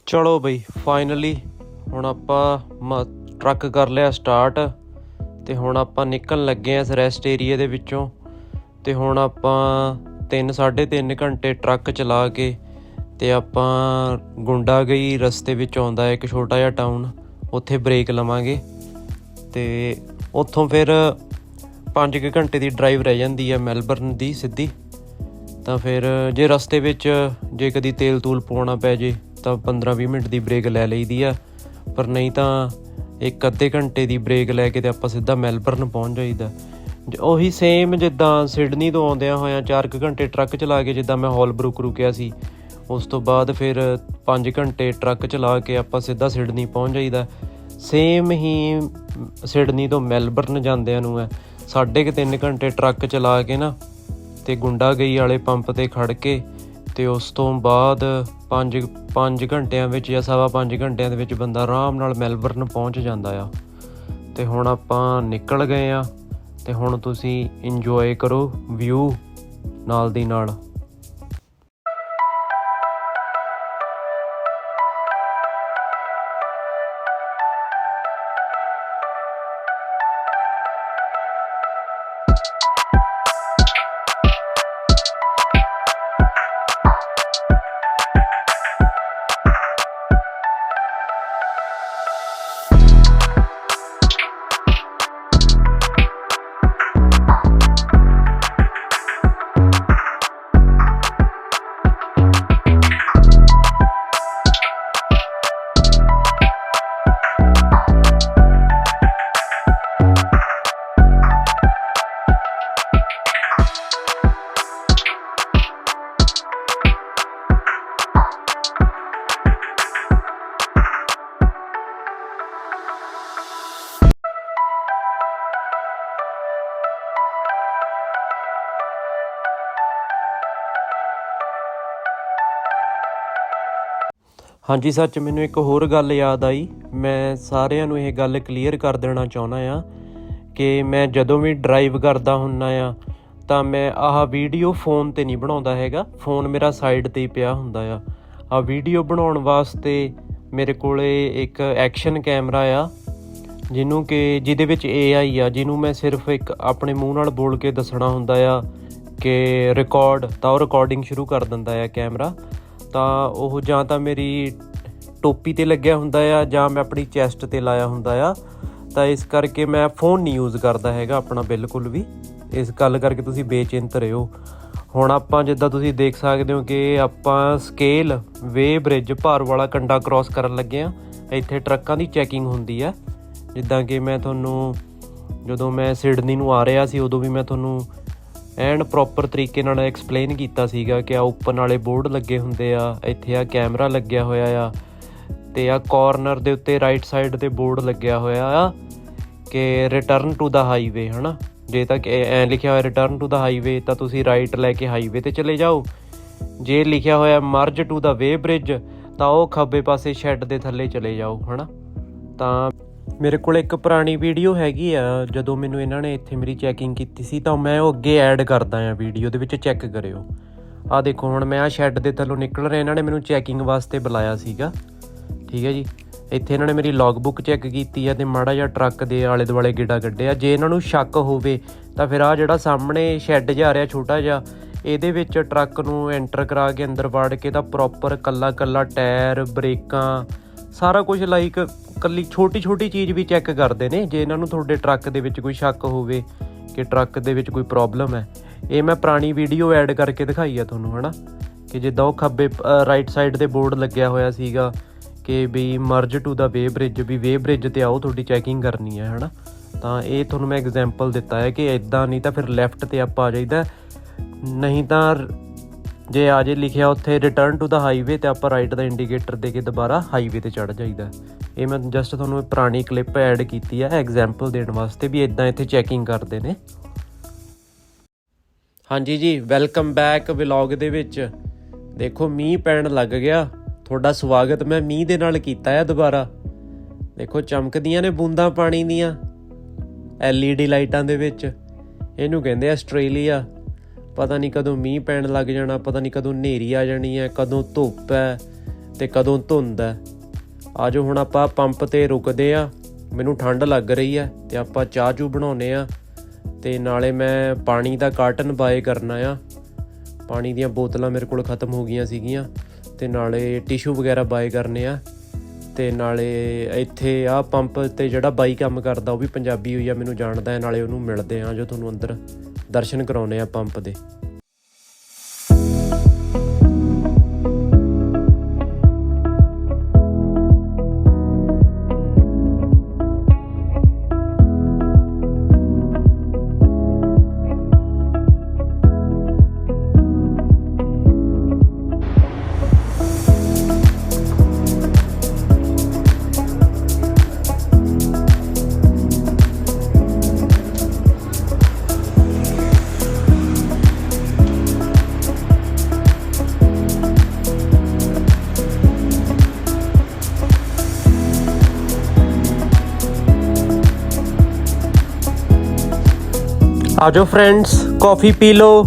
ਚਲੋ ਬਈ ਫਾਈਨਲੀ ਹੁਣ ਆਪਾਂ ਮ- ਟਰੱਕ ਕਰ ਲਿਆ ਸਟਾਰਟ ਤੇ ਹੁਣ ਆਪਾਂ ਨਿਕਲਣ ਲੱਗੇ ਆ ਇਸ ਰੈਸਟ ਏਰੀਆ ਦੇ ਵਿੱਚੋਂ ਤੇ ਹੁਣ ਆਪਾਂ 3 3.5 ਘੰਟੇ ਟਰੱਕ ਚਲਾ ਕੇ ਤੇ ਆਪਾਂ ਗੁੰਡਾ ਗਈ ਰਸਤੇ ਵਿੱਚ ਆਉਂਦਾ ਇੱਕ ਛੋਟਾ ਜਿਹਾ ਟਾਊਨ ਉੱਥੇ ਬ੍ਰੇਕ ਲਵਾਂਗੇ ਤੇ ਉੱਥੋਂ ਫਿਰ 5 ਘੰਟੇ ਦੀ ਡਰਾਈਵ ਰਹਿ ਜਾਂਦੀ ਹੈ ਮੈਲਬਰਨ ਦੀ ਸਿੱਧੀ। ਤਾਂ ਫਿਰ ਜੇ ਰਸਤੇ ਵਿੱਚ ਜੇ ਕਦੀ ਤੇਲ ਤੂਲ ਪਾਉਣਾ ਪੈ ਜੇ, ਤਾਂ 15-20 ਮਿੰਟ ਦੀ ਬ੍ਰੇਕ ਲੈ ਲਈਦੀ ਆ। ਪਰ ਨਹੀਂ ਤਾਂ ਇੱਕ ਅੱਧੇ ਘੰਟੇ ਦੀ ਬ੍ਰੇਕ ਲੈ ਕੇ ਤੇ ਆਪਾਂ ਸਿੱਧਾ ਮੈਲਬਰਨ ਪਹੁੰਚ ਜਾਈਦਾ। ਉਹੀ ਸੇਮ ਜਿੱਦਾਂ ਸਿਡਨੀ ਤੋਂ ਆਉਂਦਿਆਂ ਹੋਇਆਂ 4 ਘੰਟੇ ਟਰੱਕ ਚਲਾ ਕੇ ਜਿੱਦਾਂ ਮੈਂ ਹੌਲਬਰੁਕ ਰੁਕਿਆ ਸੀ, ਉਸ ਤੋਂ ਬਾਅਦ ਫਿਰ 5 ਘੰਟੇ ਟਰੱਕ ਚਲਾ ਕੇ ਆਪਾਂ ਸਿੱਧਾ ਸਿਡਨੀ ਪਹੁੰਚ ਜਾਈਦਾ। ਸੇਮ ਹੀ ਸਿਡਨੀ ਤੋਂ ਮੈਲਬਰਨ ਜਾਂਦਿਆਂ ਨੂੰ ਹੈ, ਸਾਢੇ ਕੁ ਤਿੰਨ ਘੰਟੇ ਟਰੱਕ ਚਲਾ ਕੇ ਨਾ, ਤੇ ਗੁੰਡਾ ਗਈ ਵਾਲੇ ਪੰਪ ਤੇ ਖੜ ਕੇ, ਤੇ ਉਸ ਤੋਂ ਬਾਅਦ 5 5 ਘੰਟਿਆਂ ਵਿੱਚ ਜਾਂ ਸਵਾ 5 ਘੰਟਿਆਂ ਦੇ ਵਿੱਚ ਬੰਦਾ ਆਰਾਮ ਨਾਲ ਮੈਲਬਰਨ ਪਹੁੰਚ ਜਾਂਦਾ ਆ। ਤੇ ਹੁਣ ਆਪਾਂ ਨਿਕਲ ਗਏ ਆ ਤੇ ਹੁਣ ਤੁਸੀਂ ਇੰਜੋਏ ਕਰੋ ਵਿਊ ਨਾਲ ਦੀ ਨਾਲ। ਹਾਂਜੀ, ਸੱਚ ਮੈਨੂੰ ਇੱਕ ਹੋਰ ਗੱਲ ਯਾਦ ਆਈ। ਮੈਂ ਸਾਰਿਆਂ ਨੂੰ ਇਹ ਗੱਲ ਕਲੀਅਰ ਕਰ ਦੇਣਾ ਚਾਹੁੰਦਾ ਆ ਕਿ ਮੈਂ ਜਦੋਂ ਵੀ ਡਰਾਈਵ ਕਰਦਾ ਹੁੰਨਾ ਆ ਤਾਂ ਮੈਂ ਆਹ ਵੀਡੀਓ ਫੋਨ ਤੇ ਨਹੀਂ ਬਣਾਉਂਦਾ ਹੈਗਾ। ਫੋਨ ਮੇਰਾ ਸਾਈਡ ਤੇ ਹੀ ਪਿਆ ਹੁੰਦਾ ਆ। ਆ ਵੀਡੀਓ ਬਣਾਉਣ ਵਾਸਤੇ ਮੇਰੇ ਕੋਲੇ ਇੱਕ ਐਕਸ਼ਨ ਕੈਮਰਾ ਆ, ਜਿਹਨੂੰ ਕਿ ਜਿਹਦੇ ਵਿੱਚ AI ਆ, ਜਿਹਨੂੰ ਮੈਂ ਸਿਰਫ ਇੱਕ ਆਪਣੇ ਮੂੰਹ ਨਾਲ ਬੋਲ ਕੇ ਦੱਸਣਾ ਹੁੰਦਾ ਆ ਕਿ ਰਿਕਾਰਡ ਤਾਂ ਉਹ ਰਿਕਾਰਡਿੰਗ ਸ਼ੁਰੂ ਕਰ ਦਿੰਦਾ ਆ ਕੈਮਰਾ ਤਾਂ ਉਹ ਜਾਂ ਤਾਂ ਮੇਰੀ ਟੋਪੀ ਤੇ ਲੱਗਿਆ ਹੁੰਦਾ ਆ ਜਾਂ ਮੈਂ ਆਪਣੀ ਚੈਸਟ ਤੇ ਲਾਇਆ ਹੁੰਦਾ ਆ। ਤਾਂ ਇਸ ਕਰਕੇ ਮੈਂ ਫੋਨ ਨਹੀਂ ਯੂਜ਼ ਕਰਦਾ ਹੈਗਾ ਆਪਣਾ ਬਿਲਕੁਲ ਵੀ। ਇਸ ਗੱਲ ਕਰਕੇ ਤੁਸੀਂ ਬੇਚਿੰਤ ਰਹੋ। ਹੁਣ ਆਪਾਂ ਜਿੱਦਾਂ ਤੁਸੀਂ ਦੇਖ ਸਕਦੇ ਹੋ ਕਿ ਆਪਾਂ ਸਕੇਲ ਵੇ ਬ੍ਰਿਜ ਭਾਰ ਵਾਲਾ ਕੰਡਾ ਕ੍ਰਾਸ ਕਰਨ ਲੱਗੇ ਆ। ਇੱਥੇ ਟਰੱਕਾਂ ਦੀ ਚੈਕਿੰਗ ਹੁੰਦੀ ਆ। ਜਿੱਦਾਂ ਕਿ ਮੈਂ ਤੁਹਾਨੂੰ ਜਦੋਂ ਮੈਂ ਸਿਡਨੀ ਨੂੰ ਆ ਰਿਹਾ ਸੀ ਉਦੋਂ ਵੀ ਮੈਂ ਤੁਹਾਨੂੰ ਐਨ ਪ੍ਰੋਪਰ ਤਰੀਕੇ ਨਾਲ ਐਕਸਪਲੇਨ ਕੀਤਾ ਸੀਗਾ ਕਿ ਆ ਓਪਨ ਵਾਲੇ ਬੋਰਡ ਲੱਗੇ ਹੁੰਦੇ ਆ, ਇੱਥੇ ਆ ਕੈਮਰਾ ਲੱਗਿਆ ਹੋਇਆ ਆ ਤੇ ਆ ਕਾਰਨਰ ਦੇ ਉੱਤੇ ਰਾਈਟ ਸਾਈਡ ਤੇ ਬੋਰਡ ਲੱਗਿਆ ਹੋਇਆ ਆ ਕਿ ਰਿਟਰਨ ਟੂ ਦਾ ਹਾਈਵੇ ਹਨਾ? ਜੇ ਤੱਕ ਐ ਲਿਖਿਆ ਹੋਇਆ ਰਿਟਰਨ ਟੂ ਦਾ ਹਾਈਵੇ ਤਾਂ ਤੁਸੀਂ ਰਾਈਟ ਲੈ ਕੇ ਹਾਈਵੇ ਤੇ ਚਲੇ ਜਾਓ। ਜੇ ਲਿਖਿਆ ਹੋਇਆ merge to the weighbridge ਤਾਂ ਉਹ ਖੱਬੇ ਪਾਸੇ ਸ਼ੈੱਡ ਦੇ ਥੱਲੇ ਚਲੇ ਜਾਓ, ਹਨਾ? ਤਾਂ ਮੇਰੇ ਕੋਲ ਇੱਕ ਪੁਰਾਣੀ ਵੀਡੀਓ ਹੈਗੀ ਆ, ਜਦੋਂ ਮੈਨੂੰ ਇਹਨਾਂ ਨੇ ਇੱਥੇ ਮੇਰੀ ਚੈਕਿੰਗ ਕੀਤੀ ਸੀ, ਤਾਂ ਮੈਂ ਉਹ ਅੱਗੇ ਐਡ ਕਰਦਾ ਆ ਵੀਡੀਓ ਦੇ ਵਿੱਚ ਚੈੱਕ ਕਰਿਓ। ਆ ਦੇਖੋ, ਹੁਣ ਮੈਂ ਆ ਸ਼ੈੱਡ ਦੇ ਥੱਲੋਂ ਨਿਕਲ ਰਿਹਾ, ਇਹਨਾਂ ਨੇ ਮੈਨੂੰ ਚੈਕਿੰਗ ਵਾਸਤੇ ਬੁਲਾਇਆ ਸੀਗਾ। ਠੀਕ ਹੈ ਜੀ? ਇੱਥੇ ਇਹਨਾਂ ਨੇ ਮੇਰੀ ਲੌਗਬੁੱਕ ਚੈੱਕ ਕੀਤੀ ਆ ਤੇ ਮਾੜਾ ਜਿਹਾ ਟਰੱਕ ਦੇ ਆਲੇ ਦੁਆਲੇ ਗੇੜਾ ਕੱਢਿਆ। ਜੇ ਇਹਨਾਂ ਨੂੰ ਸ਼ੱਕ ਹੋਵੇ, ਤਾਂ ਫਿਰ ਆ ਜਿਹੜਾ ਸਾਹਮਣੇ ਸ਼ੈੱਡ ਜਾ ਰਿਹਾ ਛੋਟਾ ਜਿਹਾ, ਇਹਦੇ ਵਿੱਚ ਟਰੱਕ ਨੂੰ ਐਂਟਰ ਕਰਾ ਕੇ ਅੰਦਰ ਵੜ ਕੇ ਤਾਂ ਪ੍ਰੋਪਰ ਕੱਲਾ ਕੱਲਾ ਟਾਇਰ, ਬ੍ਰੇਕਾਂ, ਸਾਰਾ ਕੁਝ ਲਾਈਕ ਕੱਲੀ ਛੋਟੀ ਛੋਟੀ ਚੀਜ਼ ਵੀ ਚੈੱਕ ਕਰਦੇ ਨੇ। ਜੇ ਇਹਨਾਂ ਨੂੰ ਤੁਹਾਡੇ ਟਰੱਕ ਦੇ ਵਿੱਚ ਕੋਈ ਸ਼ੱਕ ਹੋਵੇ ਕਿ ਟਰੱਕ ਦੇ ਵਿੱਚ ਕੋਈ ਪ੍ਰੋਬਲਮ ਹੈ, ਇਹ ਮੈਂ ਪੁਰਾਣੀ ਵੀਡੀਓ ਐਡ ਕਰਕੇ ਦਿਖਾਈ ਆ ਤੁਹਾਨੂੰ, ਹਨਾ? ਕਿ ਜਿੱਦਾਂ ਉਹ ਖੱਬੇ ਰਾਈਟ ਸਾਈਡ ਤੇ ਬੋਰਡ ਲੱਗਿਆ ਹੋਇਆ ਸੀਗਾ ਕਿ ਵੀ merge to the weighbridge ਵੀ ਵੇ ਬ੍ਰਿਜ ਤੇ ਆਓ, ਤੁਹਾਡੀ ਚੈਕਿੰਗ ਕਰਨੀ ਹੈ, ਹਨਾ? ਤਾਂ ਇਹ ਤੁਹਾਨੂੰ ਮੈਂ ਐਗਜ਼ਾਮਪਲ ਦਿੱਤਾ ਹੈ ਕਿ ਇਦਾਂ ਨਹੀਂ ਤਾਂ ਫਿਰ ਲੈਫਟ ਤੇ ਆਪਾਂ ਆ ਜਾਈਦਾ। ਨਹੀਂ ਤਾਂ ਜੇ ਆ ਜੇ ਲਿਖਿਆ ਉੱਥੇ ਰਿਟਰਨ ਟੂ ਦਾ ਹਾਈਵੇ ਤੇ ਆਪਾਂ ਰਾਈਟ ਦਾ ਇੰਡੀਕੇਟਰ ਦੇ ਕੇ ਦੁਬਾਰਾ ਹਾਈਵੇ ਤੇ ਚੜ ਜਾਈਦਾ। ਇਹ ਮੈਂ ਜਸਟ ਤੁਹਾਨੂੰ ਇੱਕ ਪੁਰਾਣੀ ਕਲਿੱਪ ਐਡ ਕੀਤੀ ਹੈ ਐਗਜ਼ਾਮਪਲ ਦੇਣ ਵਾਸਤੇ ਵੀ ਇਦਾਂ ਇੱਥੇ ਚੈਕਿੰਗ ਕਰਦੇ ਨੇ। ਹਾਂਜੀ ਜੀ ਵੈਲਕਮ ਬੈਕ ਵਲੌਗ ਦੇ ਵਿੱਚ। ਦੇਖੋ, ਮੀਂਹ ਪੈਣ ਲੱਗ ਗਿਆ। ਤੁਹਾਡਾ ਸਵਾਗਤ ਮੈਂ ਮੀਂਹ ਦੇ ਨਾਲ ਕੀਤਾ ਹੈ ਦੁਬਾਰਾ। ਦੇਖੋ, ਚਮਕਦੀਆਂ ਨੇ ਬੂੰਦਾਂ ਪਾਣੀ ਦੀਆਂ, LED ਲਾਈਟਾਂ ਦੇ ਵਿੱਚ। ਇਹਨੂੰ ਕਹਿੰਦੇ ਆਸਟ੍ਰੇਲੀਆ ਪਤਾ ਨਹੀਂ ਕਦੋਂ ਮੀਂਹ ਪੈਣ ਲੱਗ ਜਾਣਾ, ਪਤਾ ਨਹੀਂ ਕਦੋਂ ਹਨੇਰੀ ਆ ਜਾਣੀ ਹੈ, ਕਦੋਂ ਧੁੱਪ ਹੈ ਤੇ ਕਦੋਂ ਧੁੰਦ ਹੈ। ਆਜੋ ਹੁਣ ਆਪਾਂ ਪੰਪ ਤੇ ਰੁਕਦੇ ਆ ਮੈਨੂੰ ਠੰਡ ਲੱਗ ਰਹੀ ਹੈ ਤੇ ਆਪਾਂ ਚਾਹ ਚੂ ਬਣਾਉਨੇ ਆ ਤੇ ਨਾਲੇ ਮੈਂ ਪਾਣੀ ਦਾ ਕਾਰਟਨ ਬਾਏ ਕਰਨਾ ਆ ਪਾਣੀ ਦੀਆਂ ਬੋਤਲਾਂ ਮੇਰੇ ਕੋਲ ਖਤਮ ਹੋ ਗਈਆਂ ਸੀਗੀਆਂ ਤੇ ਨਾਲੇ ਟਿਸ਼ੂ ਵਗੈਰਾ ਬਾਏ ਕਰਨੇ ਆ। ਤੇ ਨਾਲੇ ਇੱਥੇ ਆ ਪੰਪ ਤੇ ਜਿਹੜਾ ਬਾਈ ਕੰਮ ਕਰਦਾ ਉਹ ਵੀ ਪੰਜਾਬੀ ਹੋਈ ਆ, ਮੈਨੂੰ ਜਾਣਦਾ ਹੈ, ਨਾਲੇ ਉਹਨੂੰ ਮਿਲਦੇ ਆ ਜੋ ਤੁਹਾਨੂੰ ਅੰਦਰ ਦਰਸ਼ਨ ਕਰਾਉਨੇ ਆ ਪੰਪ ਦੇ। ਆਜੋ ਫਰੈਂਡਸ ਕਾਫੀ ਪੀ ਲਓ।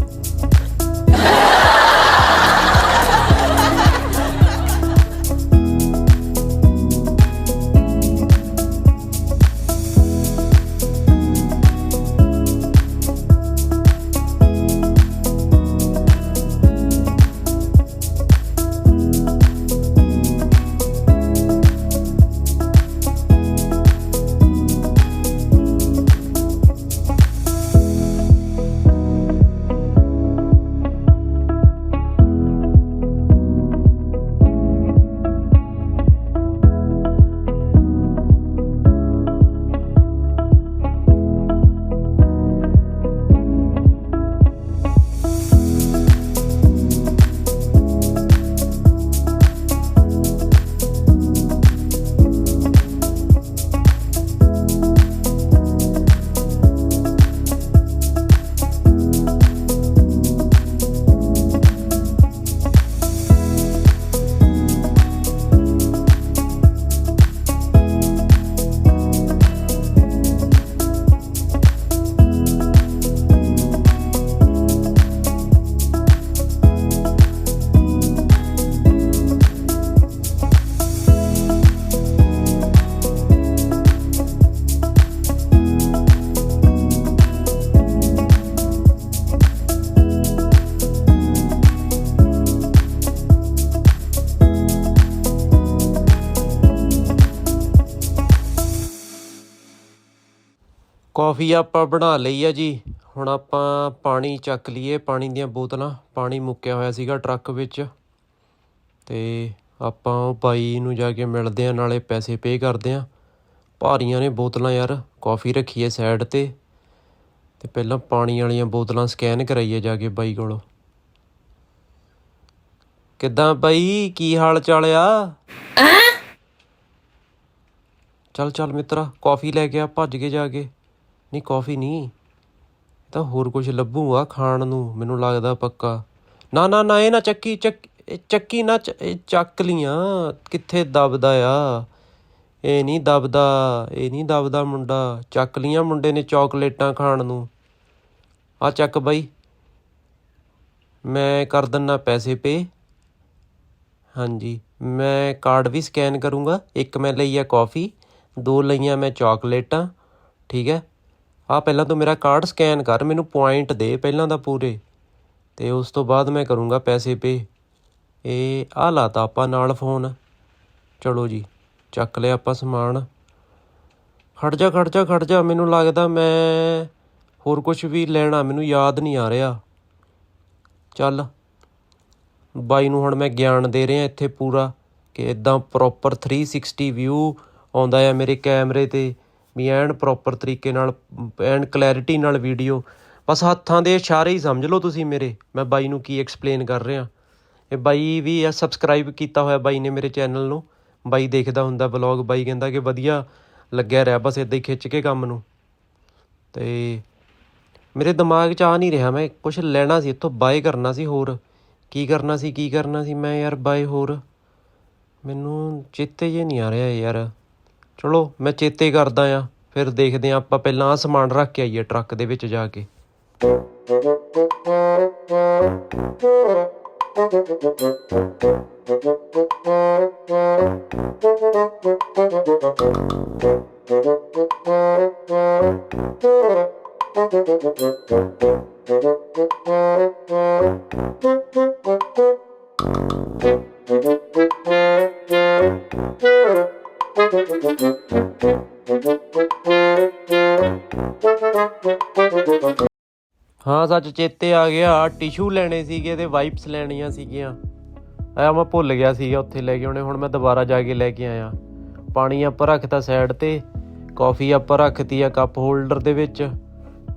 ਕਾਫੀ ਆਪਾਂ ਬਣਾ ਲਈ ਆ ਜੀ। ਹੁਣ ਆਪਾਂ ਪਾਣੀ ਚੱਕ ਲਈਏ ਪਾਣੀ ਦੀਆਂ ਬੋਤਲਾਂ। ਪਾਣੀ ਮੁੱਕਿਆ ਹੋਇਆ ਸੀਗਾ ਟਰੱਕ ਵਿੱਚ। ਤੇ ਆਪਾਂ ਉਹ ਬਾਈ ਨੂੰ ਜਾ ਕੇ ਮਿਲਦੇ ਆ ਨਾਲੇ ਪੈਸੇ ਪੇ ਕਰਦੇ ਆ। ਭਾਰੀਆਂ ਨੇ ਬੋਤਲਾਂ ਯਾਰ ਕਾਫੀ ਰੱਖੀ ਹੈ ਸਾਈਡ ਤੇ। ਤੇ ਪਹਿਲਾਂ ਪਾਣੀ ਵਾਲੀਆਂ ਬੋਤਲਾਂ ਸਕੈਨ ਕਰਾਈਏ ਜਾ ਕੇ ਬਾਈ ਕੋਲੋਂ। ਕਿੱਦਾਂ ਬਾਈ ਕੀ ਹਾਲ ਚਾਲ ਆ? ਚੱਲ ਚੱਲ ਮਿੱਤਰਾ ਕਾਫੀ ਲੈ ਕੇ ਆ ਭੱਜ ਕੇ ਜਾ ਕੇ। ਨਹੀਂ ਕਾਫੀ ਨਹੀਂ। ਤਾਂ ਹੋਰ ਕੁਝ ਲੱਭੂਗਾ ਖਾਣ ਨੂੰ, ਮੈਨੂੰ ਲੱਗਦਾ ਪੱਕਾ। ਨਾ ਨਾ ਨਾ, ਇਹ ਨਾ ਚੱਕੀ, ਚੱਕ, ਇਹ ਚੱਕੀ ਨਾ ਚ- ਇਹ ਚੱਕ ਲੀਆਂ। ਕਿੱਥੇ ਦਬਦਾ ਆ? ਇਹ ਨਹੀਂ ਦਬਦਾ, ਇਹ ਨਹੀਂ ਦਬਦਾ ਮੁੰਡਾ। ਚੱਕ ਲੀਆਂ ਮੁੰਡੇ ਨੇ ਚਾਕਲੇਟਾਂ ਖਾਣ ਨੂੰ। ਆ ਚੱਕ ਬਾਈ। ਮੈਂ ਕਰ ਦਿੰਨਾ ਪੈਸੇ ਪੇ। ਹਾਂਜੀ, ਮੈਂ ਕਾਰਡ ਵੀ ਸਕੈਨ ਕਰੂੰਗਾ। ਇੱਕ ਮੈਂ ਲਈ ਆ ਕਾਫੀ ਦੋ ਲਈਆਂ ਮੈਂ ਚਾਕਲੇਟਾਂ। ਠੀਕ ਹੈ? ਆ ਪਹਿਲਾਂ ਤੂੰ ਮੇਰਾ ਕਾਰਡ ਸਕੈਨ ਕਰ, ਮੈਨੂੰ ਪੁਆਇੰਟ ਦੇ ਪਹਿਲਾਂ ਦਾ ਪੂਰੇ। ਤੇ ਉਸ ਤੋਂ ਬਾਅਦ ਮੈਂ ਕਰੂੰਗਾ ਪੈਸੇ ਪੇ ਇਹ ਆ ਲਾਤਾ ਆਪਾਂ ਨਾਲ ਫੋਨ ਚਲੋ ਜੀ, ਚੱਕ ਲਿਆ ਆਪਾਂ ਸਮਾਨ। ਖੜ ਜਾ ਖੜ ਜਾ ਖੜ ਜਾ, ਮੈਨੂੰ ਲੱਗਦਾ ਮੈਂ ਹੋਰ ਕੁਝ ਵੀ ਲੈਣਾ, ਮੈਨੂੰ ਯਾਦ ਨਹੀਂ ਆ ਰਿਹਾ। ਚੱਲ, ਬਾਈ ਨੂੰ ਹੁਣ ਮੈਂ ਗਿਆਨ ਦੇ ਰਿਹਾ ਇੱਥੇ ਪੂਰਾ, ਕਿ ਇਦਾਂ ਪ੍ਰੋਪਰ 360 ਵਿਊ ਆਉਂਦਾ ਹੈ ਮੇਰੇ ਕੈਮਰੇ ਤੇ। ਵੀ ਐਨ ਪ੍ਰੋਪਰ ਤਰੀਕੇ ਨਾਲ, ਐਨ ਕਲੈਰਿਟੀ ਨਾਲ ਵੀਡੀਓ ਬਸ ਹੱਥਾਂ ਦੇ ਇਸ਼ਾਰੇ ਹੀ ਸਮਝ ਲਓ ਤੁਸੀਂ ਮੇਰੇ, ਮੈਂ ਬਾਈ ਨੂੰ ਕੀ ਐਕਸਪਲੇਨ ਕਰ ਰਿਹਾ। ਇਹ ਬਾਈ ਵੀ ਆ ਸਬਸਕ੍ਰਾਈਬ ਕੀਤਾ ਹੋਇਆ ਬਾਈ ਨੇ ਮੇਰੇ ਚੈਨਲ ਨੂੰ। ਬਾਈ ਦੇਖਦਾ ਹੁੰਦਾ ਵਲੌਗ ਬਾਈ ਕਹਿੰਦਾ ਕਿ ਵਧੀਆ ਲੱਗਿਆ ਰਿਹਾ ਬਸ ਇਦਾਂ ਹੀ ਖਿੱਚ ਕੇ ਕੰਮ ਨੂੰ। ਤੇ ਮੇਰੇ ਦਿਮਾਗ 'ਚ ਆ ਨਹੀਂ ਰਿਹਾ ਮੈਂ ਕੁਝ ਲੈਣਾ ਸੀ, ਇੱਥੋਂ ਬਾਏ ਕਰਨਾ ਸੀ ਹੋਰ। ਕੀ ਕਰਨਾ ਸੀ, ਕੀ ਕਰਨਾ ਸੀ, ਮੈਂ ਯਾਰ ਬਾਏ ਹੋਰ। ਮੈਨੂੰ ਚੇਤੇ ਜੇ ਨਹੀਂ ਆ ਰਿਹਾ ਯਾਰ। ਚਲੋ, ਮੈਂ ਚੇਤੇ ਕਰਦਾ ਆ। ਫਿਰ ਦੇਖਦੇ ਆ ਆਪਾਂ ਪਹਿਲਾਂ ਆ ਸਮਾਨ ਰੱਖ ਕੇ ਆਈਏ ਟਰੱਕ ਦੇ ਵਿੱਚ ਜਾ ਕੇ। ਹਾਂ, ਸੱਚ ਚੇਤੇ ਆ ਗਿਆ। ਟਿਸ਼ੂ ਲੈਣੇ ਸੀਗੇ ਤੇ ਵਾਈਪਸ ਲੈਣੀਆਂ ਸੀਗੀਆਂ। ਆ ਮੈਂ ਭੁੱਲ ਗਿਆ ਸੀਗਾ ਉੱਥੇ ਲੈ ਕੇ ਆਉਣੇ। ਹੁਣ ਮੈਂ ਦੁਬਾਰਾ ਜਾ ਕੇ ਲੈ ਕੇ ਆਇਆ। ਪਾਣੀ ਆਪਾਂ ਰੱਖਤਾ ਸਾਈਡ ਤੇ ਕਾਫੀ ਆਪਾਂ ਰੱਖਤੀ ਆ ਕੱਪ ਹੋਲਡਰ ਦੇ ਵਿੱਚ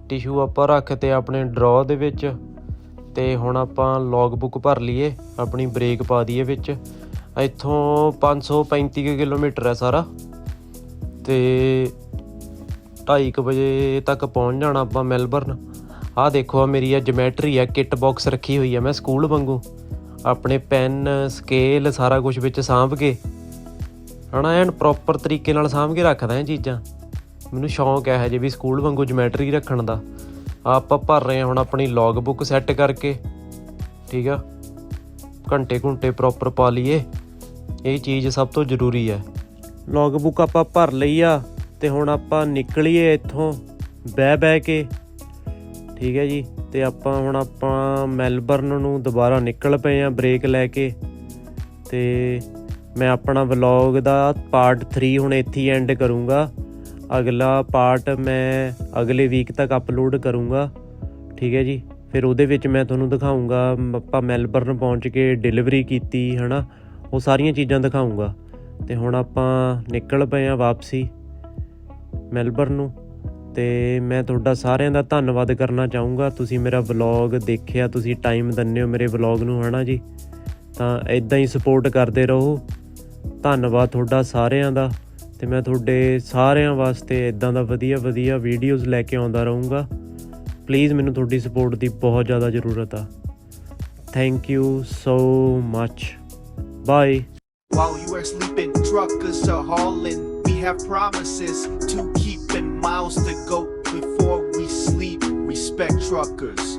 ਟਿਸ਼ੂ ਆਪਾਂ ਰੱਖਤੇ ਆਪਣੇ ਡਰਾਅ ਦੇ ਵਿੱਚ ਤੇ ਹੁਣ ਆਪਾਂ ਲੌਗ ਬੁੱਕ ਭਰ ਲਈਏ, ਆਪਣੀ ਬ੍ਰੇਕ ਪਾ ਦਈਏ ਵਿੱਚ। ਇੱਥੋਂ 535 ਕੁ ਕਿਲੋਮੀਟਰ ਹੈ ਸਾਰਾ ਤੇ 2:30 ਵਜੇ ਤੱਕ ਪਹੁੰਚ ਜਾਣਾ ਆਪਾਂ ਮੈਲਬਰਨ। ਆਹ ਦੇਖੋ ਆ ਮੇਰੀ ਆ ਜਮੈਟਰੀ ਆ ਕਿੱਟ ਬਾਕਸ ਰੱਖੀ ਹੋਈ ਆ ਮੈਂ ਸਕੂਲ ਵਾਂਗੂ। ਆਪਣੇ ਪੈਨ ਸਕੇਲ ਸਾਰਾ ਕੁਝ ਵਿੱਚ ਸਾਂਭ ਕੇ, ਹਨਾ, ਐਨ ਪ੍ਰੋਪਰ ਤਰੀਕੇ ਨਾਲ ਸਾਂਭ ਕੇ ਰੱਖਦਾ ਇਹ ਚੀਜ਼ਾਂ। ਮੈਨੂੰ ਸ਼ੌਂਕ ਹੈ ਹਜੇ ਵੀ ਸਕੂਲ ਵਾਂਗੂ ਜਮੈਟਰੀ ਰੱਖਣ ਦਾ। ਆਪਾਂ ਭਰ ਰਹੇ ਹਾਂ ਹੁਣ ਆਪਣੀ ਲੌਗ ਬੁੱਕ ਸੈੱਟ ਕਰਕੇ। ਠੀਕ ਆ? ਘੰਟੇ ਘੁੰਟੇ ਪ੍ਰੋਪਰ ਪਾ ਲਈਏ। ਇਹ ਚੀਜ਼ ਸਭ ਤੋਂ ਜ਼ਰੂਰੀ ਹੈ। ਲੌਗ ਬੁੱਕ ਆਪਾਂ ਭਰ ਲਈ ਆ ਤੇ ਹੁਣ ਆਪਾਂ ਨਿਕਲੀਏ ਇੱਥੋਂ ਬਹਿ ਬਹਿ ਕੇ। ਠੀਕ ਹੈ ਜੀ, ਤੇ ਆਪਾਂ ਹੁਣ ਆਪਾਂ ਮੈਲਬਰਨ ਨੂੰ ਦੁਬਾਰਾ ਨਿਕਲ ਪਏ ਆ ਬ੍ਰੇਕ ਲੈ ਕੇ। ਤੇ ਮੈਂ ਆਪਣਾ ਵਲੌਗ ਦਾ ਪਾਰਟ 3 ਹੁਣ ਇੱਥੇ ਹੀ ਐਂਡ ਕਰੂੰਗਾ। ਅਗਲਾ ਪਾਰਟ ਮੈਂ ਅਗਲੇ ਵੀਕ ਤੱਕ ਅਪਲੋਡ ਕਰੂੰਗਾ। ਠੀਕ ਹੈ ਜੀ। ਫਿਰ ਉਹਦੇ ਵਿੱਚ ਮੈਂ ਤੁਹਾਨੂੰ ਦਿਖਾਉਂਗਾ ਆਪਾਂ ਮੈਲਬਰਨ ਪਹੁੰਚ ਕੇ ਡਿਲੀਵਰੀ ਕੀਤੀ, ਹਨਾ? ਉਹ ਸਾਰੀਆਂ ਚੀਜ਼ਾਂ ਦਿਖਾਉਂਗਾ ਤੇ ਹੁਣ ਆਪਾਂ ਨਿਕਲ ਪਏ ਆ ਵਾਪਸੀ ਮੈਲਬਰਨ ਨੂੰ। ਤੇ ਮੈਂ ਤੁਹਾਡਾ ਸਾਰਿਆਂ ਦਾ ਧੰਨਵਾਦ ਕਰਨਾ ਚਾਹੂੰਗਾ। ਤੁਸੀਂ ਮੇਰਾ ਵਲੌਗ ਦੇਖਿਆ, ਤੁਸੀਂ ਟਾਈਮ ਦਿੰਦੇ ਹੋ ਮੇਰੇ ਵਲੌਗ ਨੂੰ, ਹਨਾ ਜੀ? ਤਾਂ ਇਦਾਂ ਹੀ ਸਪੋਰਟ ਕਰਦੇ ਰਹੋ। ਧੰਨਵਾਦ ਤੁਹਾਡਾ ਸਾਰਿਆਂ ਦਾ। ਤੇ ਮੈਂ ਤੁਹਾਡੇ ਸਾਰਿਆਂ ਵਾਸਤੇ ਇਦਾਂ ਦਾ ਵਧੀਆ ਵਧੀਆ ਵੀਡੀਓਜ਼ ਲੈ ਕੇ ਆਉਂਦਾ ਰਹੂੰਗਾ। ਪਲੀਜ਼ ਮੈਨੂੰ ਤੁਹਾਡੀ ਸਪੋਰਟ ਦੀ ਬਹੁਤ ਜ਼ਿਆਦਾ ਜ਼ਰੂਰਤ ਆ thank you so much bye While you are sleeping, truckers are hauling. We have promises to keep and miles to go before we sleep. Respect truckers.